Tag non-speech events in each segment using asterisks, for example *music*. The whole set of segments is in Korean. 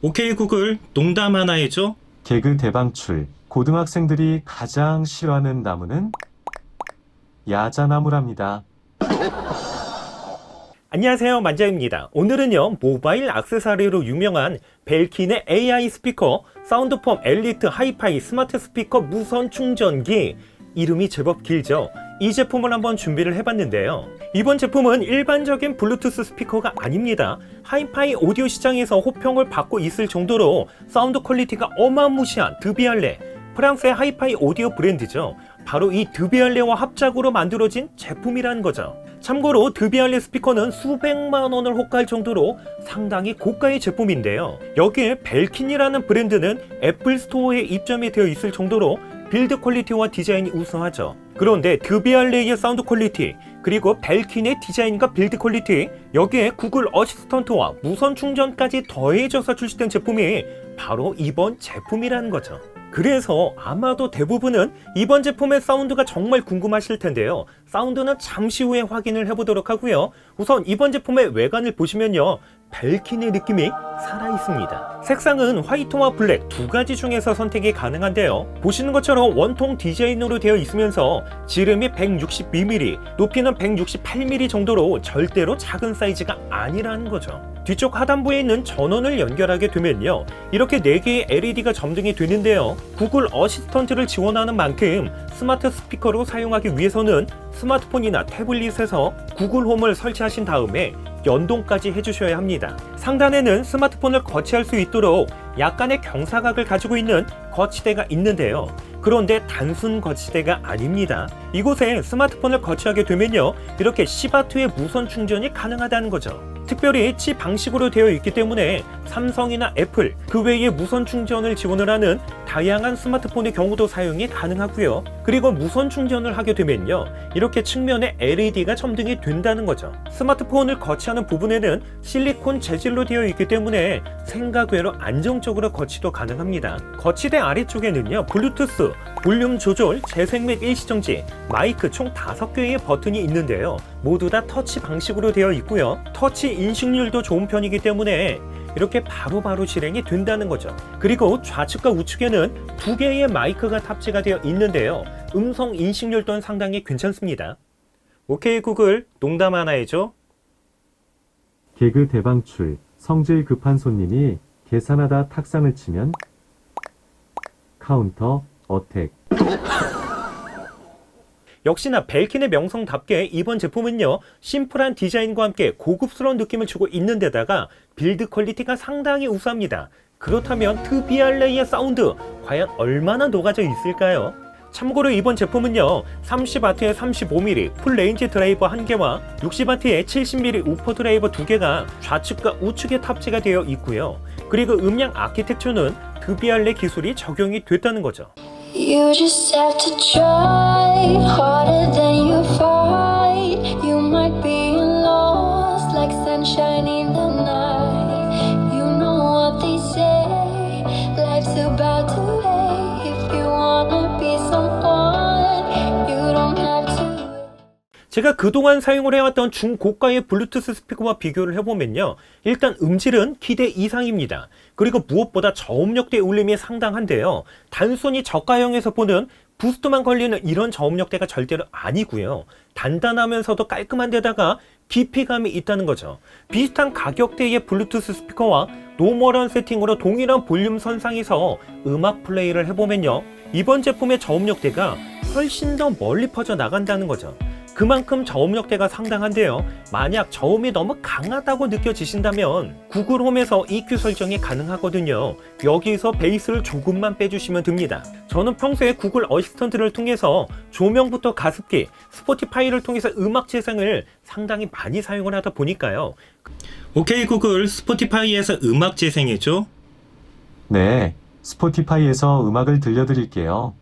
오케이 구글 농담 하나 해줘. 개그 대방출. 고등학생들이 가장 싫어하는 나무는 야자나무랍니다. 안녕하세요 만자입니다. 오늘은요 모바일 액세서리로 유명한 벨킨의 AI 스피커 사운드폼 엘리트 하이파이 스마트 스피커 무선 충전기 이름이 제법 길죠. 이 제품을 한번 준비를 해봤는데요. 이번 제품은 일반적인 블루투스 스피커가 아닙니다. 하이파이 오디오 시장에서 호평을 받고 있을 정도로 사운드 퀄리티가 어마무시한 드비알레 프랑스의 하이파이 오디오 브랜드죠. 바로 이 드비알레와 합작으로 만들어진 제품이라는 거죠. 참고로 드비알레 스피커는 수백만 원을 호가할 정도로 상당히 고가의 제품인데요. 여기에 벨킨이라는 브랜드는 애플 스토어에 입점이 되어 있을 정도로 빌드 퀄리티와 디자인이 우수하죠. 그런데 드비알레의 사운드 퀄리티, 그리고 벨킨의 디자인과 빌드 퀄리티, 여기에 구글 어시스턴트와 무선 충전까지 더해져서 출시된 제품이 바로 이번 제품이라는 거죠. 그래서 아마도 대부분은 이번 제품의 사운드가 정말 궁금하실 텐데요. 사운드는 잠시 후에 확인을 해보도록 하고요. 우선 이번 제품의 외관을 보시면요. 벨킨의 느낌이 살아있습니다. 색상은 화이트와 블랙 두 가지 중에서 선택이 가능한데요. 보시는 것처럼 원통 디자인으로 되어 있으면서 지름이 160mm, 높이는 168mm 정도로 절대로 작은 사이즈가 아니라는 거죠. 뒤쪽 하단부에 있는 전원을 연결하게 되면요. 이렇게 4개의 LED가 점등이 되는데요. 구글 어시스턴트를 지원하는 만큼 스마트 스피커로 사용하기 위해서는 스마트폰이나 태블릿에서 구글 홈을 설치하신 다음에 연동까지 해주셔야 합니다. 상단에는 스마트폰을 거치할 수 있도록 약간의 경사각을 가지고 있는 거치대가 있는데요. 그런데 단순 거치대가 아닙니다. 이곳에 스마트폰을 거치하게 되면요. 이렇게 10W의 무선 충전이 가능하다는 거죠. 특별히 칩 방식으로 되어 있기 때문에 삼성이나 애플, 그 외에 무선 충전을 지원을 하는 다양한 스마트폰의 경우도 사용이 가능하고요. 그리고 무선 충전을 하게 되면요. 이렇게 측면에 LED가 점등이 된다는 거죠. 스마트폰을 거치하는 부분에는 실리콘 재질로 되어 있기 때문에 생각외로 안정적으로 거치도 가능합니다. 거치대 아래쪽에는요. 블루투스, 볼륨 조절, 재생 및 일시정지, 마이크 총 5개의 버튼이 있는데요. 모두 다 터치 방식으로 되어 있고요. 터치 인식률도 좋은 편이기 때문에 이렇게 바로 바로 실행이 된다는 거죠. 그리고 좌측과 우측에는 두 개의 마이크가 탑재가 되어 있는데요. 음성 인식률 또한 상당히 괜찮습니다. 오케이 구글 농담 하나 해줘. 개그 대방출. 성질 급한 손님이 계산하다 탁상을 치면 카운터 어택. *laughs* 역시나 벨킨의 명성답게 이번 제품은요 심플한 디자인과 함께 고급스러운 느낌을 주고 있는 데다가 빌드 퀄리티가 상당히 우수합니다. 그렇다면 트비알레이의 사운드 과연 얼마나 녹아져 있을까요? 참고로 이번 제품은요 30W의 35mm 풀레인지 드라이버 1개와 60W의 70mm 우퍼 드라이버 2개가 좌측과 우측에 탑재가 되어 있고요. 그리고 음량 아키텍처는 드비알레 기술이 적용이 됐다는 거죠 제가 그동안 사용을 해왔던 중고가의 블루투스 스피커와 비교를 해보면요. 일단 음질은 기대 이상입니다. 그리고 무엇보다 저음역대 울림이 상당한데요. 단순히 저가형에서 보는 부스트만 걸리는 이런 저음역대가 절대로 아니고요. 단단하면서도 깔끔한 데다가 깊이감이 있다는 거죠. 비슷한 가격대의 블루투스 스피커와 노멀한 세팅으로 동일한 볼륨 선상에서 음악 플레이를 해보면요. 이번 제품의 저음역대가 훨씬 더 멀리 퍼져 나간다는 거죠. 그만큼 저음역대가 상당한데요. 만약 저음이 너무 강하다고 느껴지신다면 구글 홈에서 EQ 설정이 가능하거든요. 여기서 베이스를 조금만 빼주시면 됩니다. 저는 평소에 구글 어시스턴트를 통해서 조명부터 가습기, 스포티파이를 통해서 음악 재생을 상당히 많이 사용을 하다 보니까요. 오케이 구글 스포티파이에서 음악 재생해줘. 네. 스포티파이에서 음악을 들려드릴게요.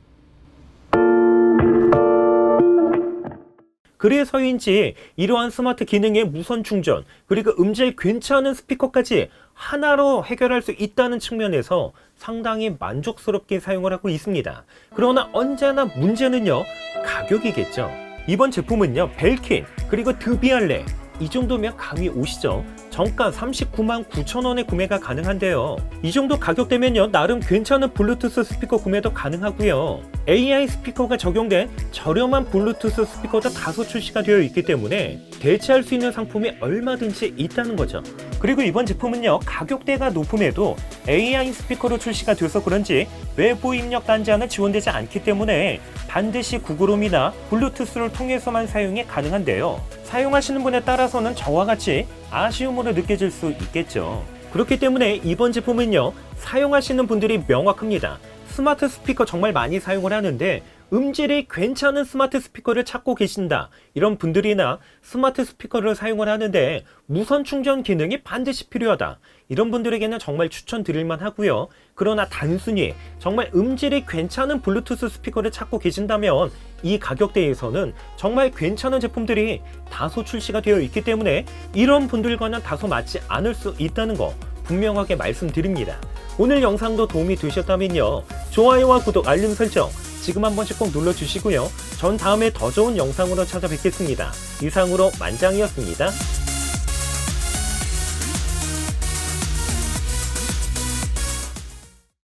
그래서인지 이러한 스마트 기능의 무선 충전 그리고 음질 괜찮은 스피커까지 하나로 해결할 수 있다는 측면에서 상당히 만족스럽게 사용을 하고 있습니다. 그러나 언제나 문제는요 가격이겠죠. 이번 제품은요 벨킨 그리고 드비알레 이 정도면 감이 오시죠. 정가 39만 9천 원에 구매가 가능한데요. 이 정도 가격대면요 나름 괜찮은 블루투스 스피커 구매도 가능하고요. AI 스피커가 적용된 저렴한 블루투스 스피커도 다소 출시가 되어 있기 때문에 대체할 수 있는 상품이 얼마든지 있다는 거죠. 그리고 이번 제품은요 가격대가 높음에도 AI 스피커로 출시가 돼서 그런지 외부 입력 단자는 지원되지 않기 때문에 반드시 구글홈이나 블루투스를 통해서만 사용이 가능한데요. 사용하시는 분에 따라서는 저와 같이 아쉬움으로 느껴질 수 있겠죠. 그렇기 때문에 이번 제품은요 사용하시는 분들이 명확합니다. 스마트 스피커 정말 많이 사용을 하는데 음질이 괜찮은 스마트 스피커를 찾고 계신다. 이런 분들이나 스마트 스피커를 사용을 하는데 무선 충전 기능이 반드시 필요하다. 이런 분들에게는 정말 추천드릴만 하고요. 그러나 단순히 정말 음질이 괜찮은 블루투스 스피커를 찾고 계신다면 이 가격대에서는 정말 괜찮은 제품들이 다소 출시가 되어 있기 때문에 이런 분들과는 다소 맞지 않을 수 있다는 거 분명하게 말씀드립니다. 오늘 영상도 도움이 되셨다면요. 좋아요와 구독, 알림 설정 지금 한 번씩 꼭 눌러주시고요. 전 다음에 더 좋은 영상으로 찾아뵙겠습니다. 이상으로 만장이었습니다.